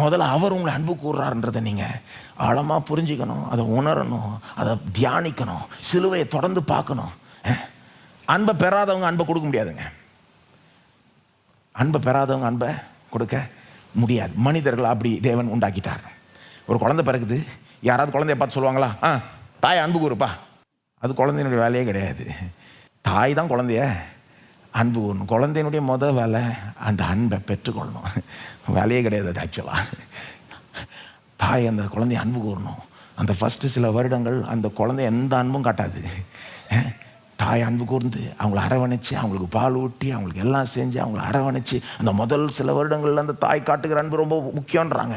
முதல்ல அவர் உங்களை அன்பு கூறுறாருன்றதை நீங்கள் ஆழமாக புரிஞ்சுக்கணும் அதை உணரணும் அதை தியானிக்கணும் சிலுவையை தொடர்ந்து பார்க்கணும். அன்பை பெறாதவங்க அன்பை கொடுக்க முடியாதுங்க. அன்பை பெறாதவங்க அன்பை கொடுக்க முடியாது. மனிதர்கள் அப்படி தேவன் உண்டாக்கிட்டார். ஒரு குழந்தை பிறகுது யாராவது குழந்தைய பார்த்து சொல்லுவாங்களா? ஆ தாய் அன்பு கூறுப்பா. அது குழந்தையினுடைய வேலையே கிடையாது. தாய் தான் குழந்தைய அன்பு கூறணும் குழந்தையினுடைய மொதல் வேலை அந்த அன்பை பெற்றுக்கொள்ளணும். வேலையே கிடையாது அது ஆக்சுவலாக தாய் அந்த குழந்தைய அன்பு கூறணும். அந்த ஃபஸ்ட்டு சில வருடங்கள் அந்த குழந்தை எந்த அன்பும் காட்டாது. தாய் அன்பு கூர்ந்து அவங்கள அரவணைச்சு அவங்களுக்கு பால் ஊட்டி அவங்களுக்கு எல்லாம் செஞ்சு அவங்கள அரவணைச்சு அந்த முதல் சில வருடங்களில் அந்த தாய் காட்டுகிற அன்பு ரொம்ப முக்கியன்றாங்க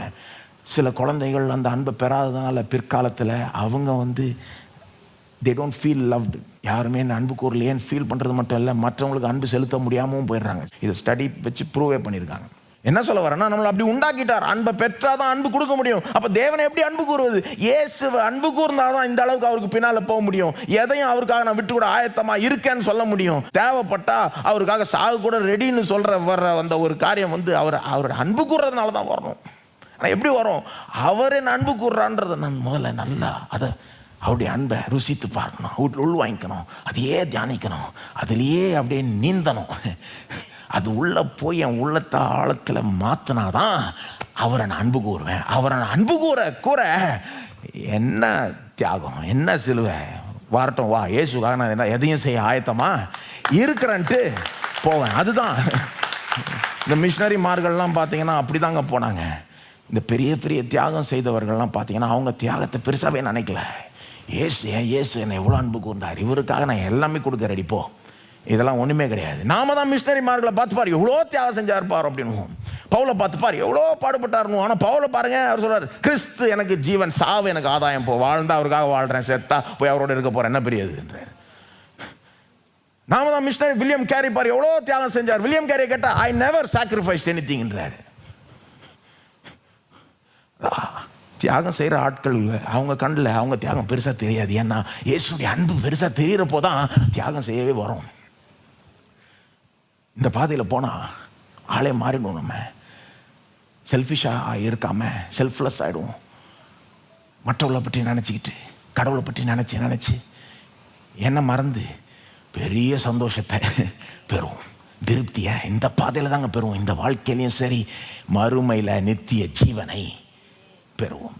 சில குழந்தைகள் அந்த அன்பை பெறாததுனால பிற்காலத்தில் அவங்க வந்து தே டோன்ட் ஃபீல் லவ்டு யாருமே என்ன அன்பு கூறலையேன்னு ஃபீல் பண்ணுறது மட்டும் இல்லை மற்றவங்களுக்கு அன்பு செலுத்த முடியாமல் போயிடுறாங்க. இதை ஸ்டடி வச்சு ப்ரூவே பண்ணியிருக்காங்க. என்ன சொல்ல வரேன்னா நம்மளை அப்படி உண்டாக்கிட்டார். அன்பை பெற்றால் தான் அன்பு கொடுக்க முடியும். அப்போ தேவனை எப்படி அன்பு கூறுவது? இயேசுவை அன்பு கூர்ந்தாதான் இந்த அளவுக்கு அவருக்கு பின்னால் போக முடியும். எதையும் அவருக்காக நான் விட்டு கூட ஆயத்தமாக இருக்கேன்னு சொல்ல முடியும். தேவைப்பட்டா அவருக்காக சாகு கூட ரெடின்னு சொல்கிற வர்ற அந்த ஒரு காரியம் வந்து அவர் அவர் அன்பு கூறுறதுனால தான் வரணும். ஆனால் எப்படி வரும்? அவர் என்ன அன்பு கூறுறான்றதை நான் முதல்ல நல்லா அதை அவருடைய அன்பை ருசித்து பார்க்கணும். வீட்டில் உள் வாங்கிக்கணும். அதையே தியானிக்கணும். அதுலேயே அப்படியே நீந்தணும். அது உள்ளே போய் என் உள்ளத்தை ஆழத்தில் மாற்றினாதான் அவரை நான் அன்பு கூறுவேன். அவரை நான் அன்பு கூற கூற என்ன தியாகம் என்ன சிலுவை? வரட்டும் வா இயேசுக்காக நான் என்ன எதையும் செய்ய ஆயத்தமா? இருக்கிறேன்ட்டு போவேன். அதுதான். இந்த மிஷினரிமார்கள்லாம் பார்த்தீங்கன்னா அப்படி தாங்க போனாங்க. இந்த பெரிய பெரிய தியாகம் செய்தவர்கள்லாம் பார்த்தீங்கன்னா அவங்க தியாகத்தை பெருசாகவே நினைக்கல. ஏசு ஏன் ஏசு என்னை எவ்வளோ அன்பு கூர்ந்தார்? இவருக்காக நான் எல்லாமே கொடுக்க ரெடி போ. இதெல்லாம் ஒன்றுமே கிடையாது. நாம தான் மிஷினரிமார்களை பார்த்து பாரு எவ்வளோ தியாகம் செஞ்சார் பார் அப்படின்னு. பவுலை பார்த்து பாரு எவ்வளோ பாடுபட்டாருன்னு. ஆனால் பவுலை பாருங்க அவர் சொல்றார் கிறிஸ்து எனக்கு ஜீவன் சாவு எனக்கு ஆதாயம் போ வாழ்ந்தா அவருக்காக வாழ்கிறேன் செத்தா போய் அவரோட இருக்க போகிறேன் என்ன பெரியதுன்றார் நாம தான் மிஷினரி வில்லியம் கேரி பாரு எவ்வளோ தியாகம் செஞ்சார்? வில்லியம் கேரி கேட்டால் ஐ நெவர் சாக்ரிஃபைஸ் எனிதிங்ன்றாரு தியாகம் செய்கிற ஆட்கள் அவங்க கண்ணில் அவங்க தியாகம் பெருசாக தெரியாது. ஏன்னா இயேசுடைய அன்பு பெருசாக தெரிகிறப்போ தான் தியாகம் செய்யவே வரும். இந்த பாதையில் போனால் ஆளே மாறிடும் நம்ம. செல்ஃபிஷாக இருக்காமல் செல்ஃப்லெஸ் ஆகிடுவோம் மற்றவளை பற்றி நினச்சிக்கிட்டு கடவுளை பற்றி நினச்சி நினச்சி என்ன மறந்து பெரிய சந்தோஷத்தை பெறும் திருப்தியை இந்த பாதையில் தாங்க பெறுவோம். இந்த வாழ்க்கையிலையும் சரி மறுமையில் நித்திய ஜீவனை பெறுவோம்